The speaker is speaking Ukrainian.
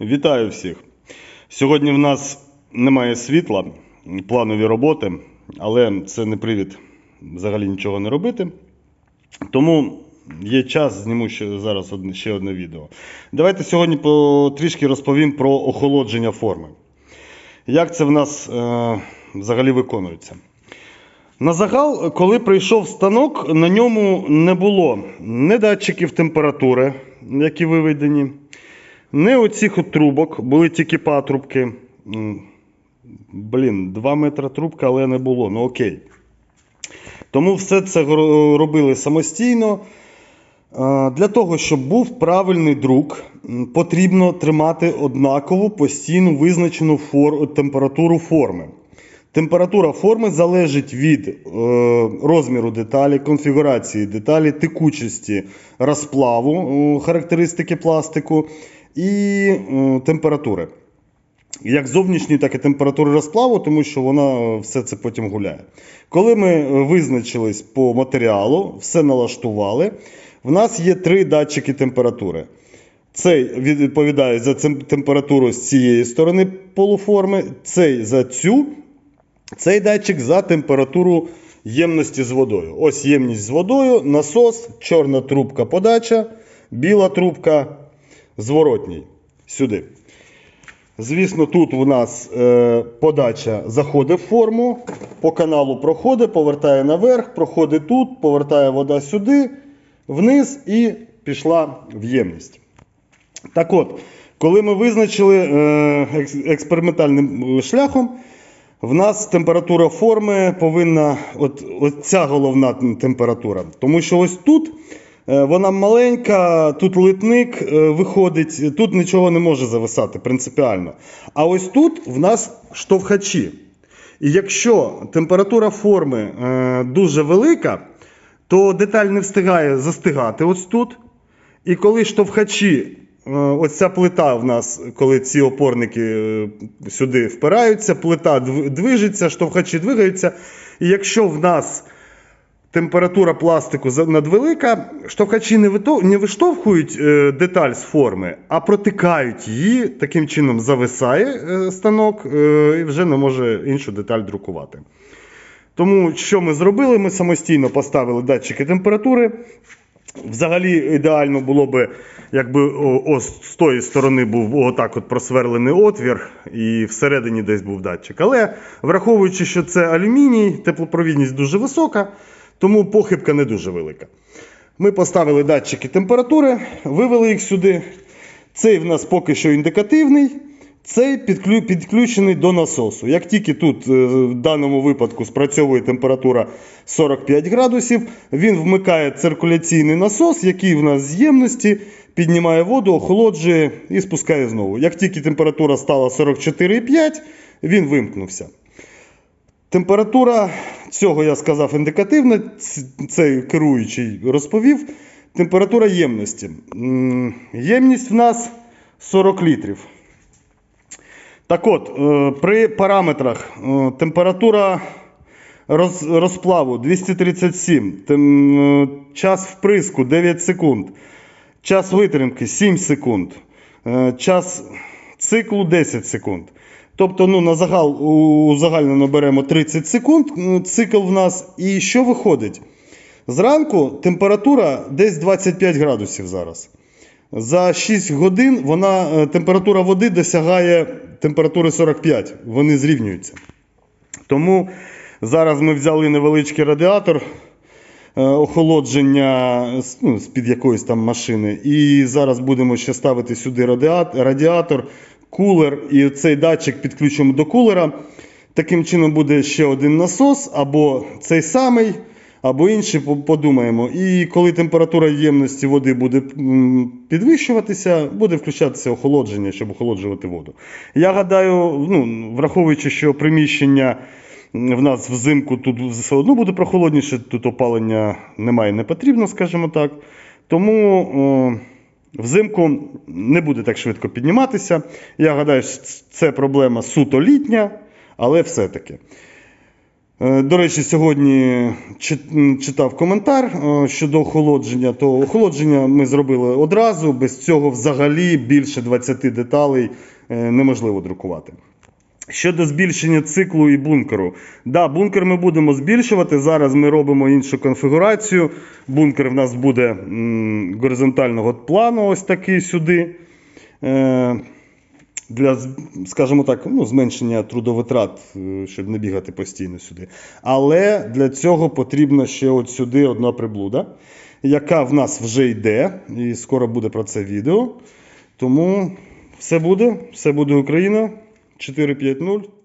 Вітаю всіх! Сьогодні в нас немає світла, планові роботи, але це не привід взагалі нічого не робити. Тому є час, зніму ще зараз одне, ще одне відео. Давайте сьогодні по, трішки розповім про охолодження форми. Як це в нас е, взагалі виконується? На загал, коли прийшов станок, на ньому не було ні датчиків температури, які виведені, ні оцих от трубок, були тільки патрубки. Блін, 2 метри трубка, але не було. Ну окей. Тому все це робили самостійно. Для того, щоб був правильний друк, потрібно тримати однакову постійну визначену фор- температуру форми. Температура форми залежить від е, розміру деталі, конфігурації деталі, текучості розплаву, характеристики пластику і е, температури. Як зовнішньої, так і температури розплаву, тому що вона все це потім гуляє. Коли ми е, визначились по матеріалу, все налаштували, в нас є три датчики температури. Цей відповідає за температуру з цієї сторони полуформи, цей за цю, цей датчик за температуру ємності з водою. Ось ємність з водою, насос, чорна трубка подача, біла трубка зворотній. Сюди. Звісно, тут у нас е, подача заходить в форму, по каналу проходить, повертає наверх, проходить тут, повертає вода сюди, вниз і пішла в ємність. Так от, коли ми визначили е, експериментальним шляхом, в нас температура форми повинна, от, от ця головна температура. Тому що ось тут е, вона маленька, тут литник е, виходить, тут нічого не може зависати принципіально. А ось тут в нас штовхачі. І якщо температура форми е, дуже велика, то деталь не встигає застигати ось тут. І коли штовхачі, е, оця плита в нас, коли ці опорники е, сюди впираються, плита движеться, штовхачі двигаються. І якщо в нас температура пластику надвелика, штовхачі не, виштовхують е, деталь з форми, а протикають її, таким чином зависає е, станок е, і вже не може іншу деталь друкувати. Тому що ми зробили? Ми самостійно поставили датчики температури. Взагалі ідеально було би, якби ось з тої сторони був отак от просверлений отвір, і всередині десь був датчик. Але враховуючи, що це алюміній, теплопровідність дуже висока, тому похибка не дуже велика. Ми поставили датчики температури, вивели їх сюди. Цей в нас поки що індикативний. Цей підключений до насосу. Як тільки тут е, в даному випадку спрацьовує температура 45 градусів, він вмикає циркуляційний насос, який в нас з ємності піднімає воду, охолоджує і спускає знову. Як тільки температура стала 44,5, він вимкнувся. Температура цього я сказав індикативна, ц- цей керуючий розповів. Температура ємності. Ємність в нас 40 літрів. Так от, е, при параметрах е, температура розплаву 237, е, час вприску 9 секунд, час витримки 7 секунд, час циклу 10 секунд. Тобто ну, на загал узагальнено беремо 30 секунд цикл в нас. І що виходить? Зранку температура десь 25 градусів зараз. За 6 годин вона, е, температура води досягає температури 45, вони зрівнюються. Тому зараз ми взяли невеличкий радіатор е, охолодження ну, з-під якоїсь там машини. І зараз будемо ще ставити сюди радіатор, кулер, і цей датчик підключимо до кулера. Таким чином буде ще один насос, або цей самий, або інший, подумаємо. І коли температура ємності води буде підвищуватися, буде включатися охолодження, щоб охолоджувати воду. Я гадаю, ну, враховуючи, що приміщення в нас взимку тут все одно буде прохолодніше, тут опалення немає, не потрібно, скажімо так. Тому взимку не буде так швидко підніматися. Я гадаю, що це проблема суто літня, але все-таки. Е, До речі, сьогодні читав коментар е, щодо охолодження. То охолодження ми зробили одразу. Без цього взагалі більше 20 деталей е, неможливо друкувати. Щодо збільшення циклу і бункеру. Да, бункер ми будемо збільшувати. Зараз ми робимо іншу конфігурацію. Бункер в нас буде горизонтального плану, ось такий сюди. Е, для, скажімо так, ну, зменшення трудовитрат, е, щоб не бігати постійно сюди. Але для цього потрібна ще от сюди одна приблуда, яка в нас вже йде, і скоро буде про це відео. Тому все буде, все буде Україна 450.